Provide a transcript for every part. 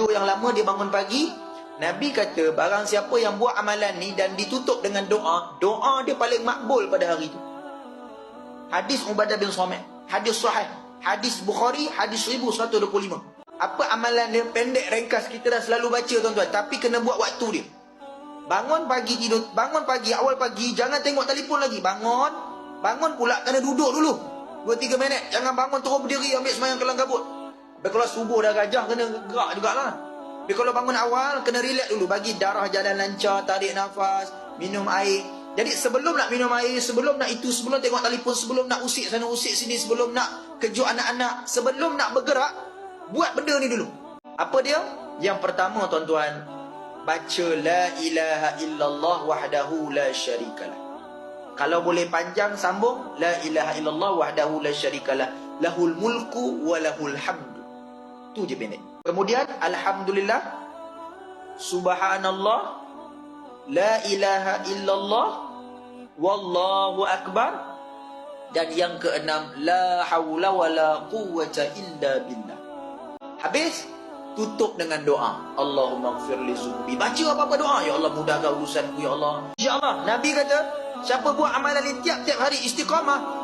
tidur yang lama dia bangun pagi Nabi kata barang siapa yang buat amalan ni dan ditutup dengan doa doa dia paling makbul pada hari itu hadis Ubadah bin Samit hadis sahih hadis Bukhari hadis 1125 apa amalan dia pendek ringkas kita dah selalu baca tuan-tuan. Tapi kena buat waktu dia. Bangun pagi tidur bangun pagi awal pagi jangan tengok telefon lagi. Bangun bangun pula kena duduk dulu. 2 3 minit jangan bangun terus berdiri ambil semayang kelang kabut tapi kalau subuh dah gajah kena gerak jugalah. Tapi kalau bangun awal kena relax dulu. Bagi darah jalan lancar tarik nafas minum air. Jadi sebelum nak minum air sebelum nak itu sebelum tengok telefon sebelum nak usik sana usik sini sebelum nak kejut anak-anak sebelum nak bergerak buat benda ni dulu. Apa dia? Yang pertama tuan-tuan baca la ilaha illallah wahdahu la syarikalah. Kalau boleh panjang sambung. La ilaha illallah wahdahu la syarikalah. Lahul mulku wa lahul hamdu tu je pendek. Kemudian alhamdulillah subhanallah la ilaha illallah wallahu akbar dan yang keenam la haula wala quwwata illa billah. Habis tutup dengan doa. Allahumma gfir li baca apa-apa doa. Ya Allah mudahkan urusanku ya Allah. Insyaallah nabi kata siapa buat amalan ni tiap-tiap hari istiqamah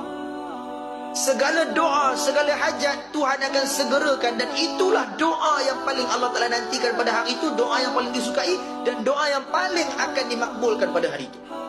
segala doa segala hajat Tuhan akan segerakan. Dan itulah doa yang paling Allah Taala nantikan pada hari itu. Doa yang paling disukai dan doa yang paling akan dimakbulkan pada hari itu